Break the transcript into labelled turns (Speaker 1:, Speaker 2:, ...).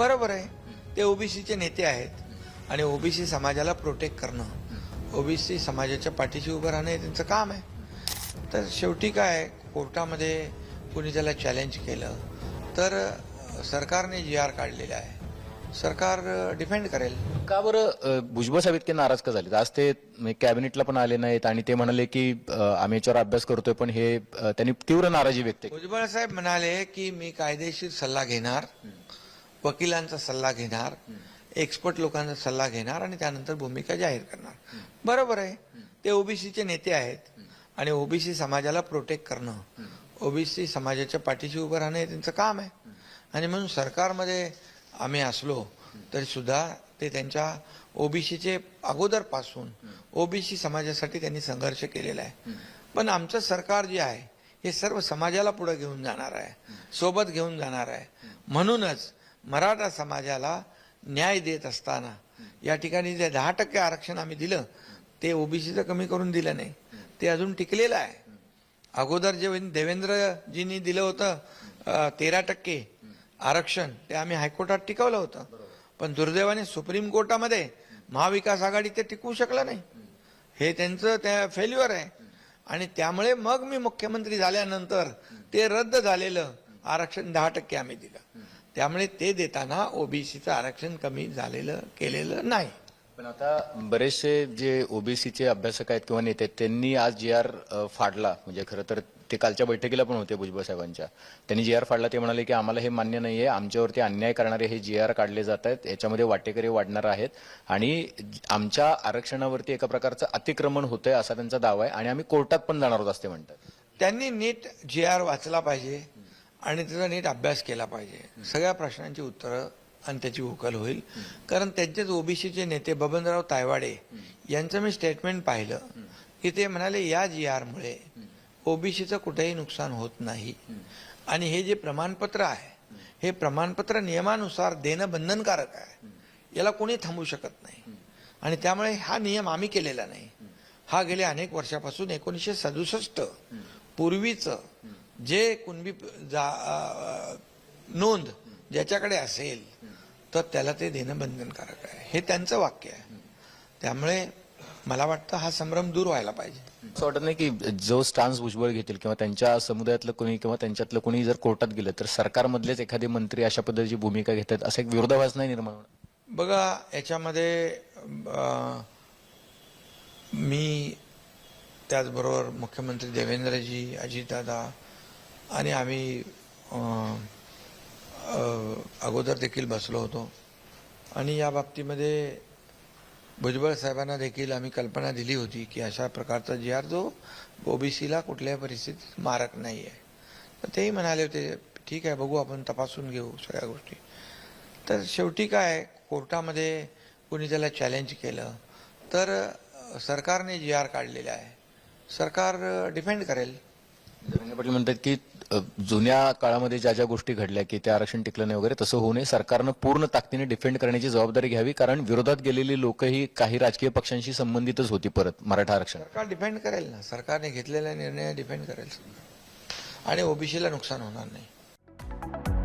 Speaker 1: बरोबर आहे. ते ओबीसीचे नेते आहेत आणि ओबीसी समाजाला प्रोटेक्ट करणं ओबीसी समाजाच्या पाठीशी उभं राहणं हे त्यांचं काम आहे. तर शेवटी काय कोर्टामध्ये कुणी त्याला चॅलेंज केलं तर सरकारने जी आर काढलेला आहे. सरकार डिफेंड करेल.
Speaker 2: का बरं भुजबळ साहेब इतके नाराज का झाले आज ते म्हणजे कॅबिनेटला पण आले नाहीत आणि ते म्हणाले की आम्ही याच्यावर अभ्यास करतोय पण हे त्यांनी तीव्र नाराजी व्यक्त
Speaker 1: भुजबळ साहेब म्हणाले की मी कायदेशीर सल्ला घेणार वकिलांचा सल्ला घेणार एक्सपर्ट लोकांचा सल्ला घेणार आणि त्यानंतर भूमिका जाहीर करणार. बरोबर आहे. ते ओबीसीचे नेते आहेत आणि ओबीसी समाजाला प्रोटेक्ट करणं ओबीसी समाजाच्या पाठीशी उभं राहणं हे त्यांचं काम आहे. आणि म्हणून सरकारमध्ये आम्ही असलो तरी सुद्धा ते त्यांच्या ओबीसीचे अगोदरपासून ओबीसी समाजासाठी त्यांनी संघर्ष केलेला आहे. पण आमचं सरकार जे आहे हे सर्व समाजाला पुढे घेऊन जाणार आहे. सोबत घेऊन जाणार आहे. म्हणूनच मराठा समाजाला न्याय देत असताना या ठिकाणी जे दहा टक्के आरक्षण आम्ही दिलं ते ओबीसीचं कमी करून दिलं नाही. ते अजून टिकलेलं आहे. अगोदर जे देवेंद्रजींनी दिलं होतं तेरा टक्के आरक्षण ते आम्ही हायकोर्टात टिकवलं होतं. पण दुर्दैवाने सुप्रीम कोर्टामध्ये महाविकास आघाडी ते टिकवू शकलं नाही. हे त्यांचं त्या फेल्युअर आहे. आणि त्यामुळे मग मी मुख्यमंत्री झाल्यानंतर ते रद्द झालेलं आरक्षण दहा टक्के आम्ही दिलं. त्यामुळे ते देताना ओबीसीचं आरक्षण कमी झालेलं केलेलं नाही.
Speaker 2: पण आता बरेचसे जे ओबीसीचे अभ्यासक आहेत किंवा नेते आहेत त्यांनी आज जी आर फाडला. म्हणजे खरं तर ते कालच्या बैठकीला पण होते भुजबळ साहेबांच्या. त्यांनी जी आर फाडला ते म्हणाले की आम्हाला हे मान्य नाहीये. आमच्यावरती अन्याय करणारे हे जी आर काढले जात आहेत याच्यामध्ये वाटेकरी वाढणार आहेत. आणि आमच्या आरक्षणावरती एका प्रकारचं अतिक्रमण होतंय असा त्यांचा दावा आहे. आणि आम्ही कोर्टात पण जाणार आहोत असं ते म्हणतात.
Speaker 1: त्यांनी नीट जे आर वाचला पाहिजे. आणि त्याचा नीट अभ्यास केला पाहिजे. सगळ्या प्रश्नांची उत्तरं आणि त्याची उकल होईल. कारण त्यांचेच ओबीसीचे नेते बबनराव तायवाडे यांचं मी स्टेटमेंट पाहिलं. की ते म्हणाले या जी आरमुळे ओबीसीचं कुठेही नुकसान होत नाही. आणि हे जे प्रमाणपत्र आहे हे प्रमाणपत्र नियमानुसार देणं बंधनकारक आहे. याला कोणी थांबू शकत नाही. आणि त्यामुळे हा नियम आम्ही केलेला नाही. हा गेल्या अनेक वर्षापासून एकोणीसशे सदुसष्ट पूर्वीचं जे कुणबी जा नोंद ज्याच्याकडे असेल तर त्याला ते देणं बंधनकारक आहे. हे त्यांचं वाक्य आहे. त्यामुळे मला वाटतं हा संभ्रम दूर व्हायला पाहिजे.
Speaker 2: असं वाटत नाही की जो स्टान्स भुजबळ घेतील किंवा त्यांच्या समुदायातलं कोणी किंवा त्यांच्यातलं कोणी जर कोर्टात गेलं तर सरकारमधलेच एखादे मंत्री अशा पद्धतीची भूमिका घेतात असं एक विरोधाभास नाही निर्माण होणार?
Speaker 1: बघा याच्यामध्ये मी त्याचबरोबर मुख्यमंत्री देवेंद्रजी अजितदादा आणि आम्ही अगोदर देखील बसलो होतो. आणि या बाबतीमध्ये भुजबळ साहेबांना देखील आम्ही कल्पना दिली होती की अशा प्रकारचा जी आर जो ओबीसीला कुठल्याही परिस्थितीत मारक नाही आहे तर तेही म्हणाले होते ठीक आहे बघू आपण तपासून घेऊ सगळ्या गोष्टी. तर शेवटी काय कोर्टामध्ये कुणी त्याला चॅलेंज केलं तर सरकारने जी आर काढलेला आहे. सरकार डिफेंड करेल.
Speaker 2: धनंजय पाटील म्हणतात की जुन्या काळामध्ये ज्या ज्या गोष्टी घडल्या की त्या आरक्षण टिकलं नाही वगैरे तसं होऊ नये. सरकारनं पूर्ण ताकदीने डिफेंड करण्याची जबाबदारी घ्यावी कारण विरोधात गेलेली लोकही काही राजकीय पक्षांशी संबंधितच होती परत मराठा आरक्षण.
Speaker 1: सरकार डिफेंड करेल ना. सरकारने घेतलेला निर्णय डिफेंड करेल. आणि ओबीसीला नुकसान होणार नाही.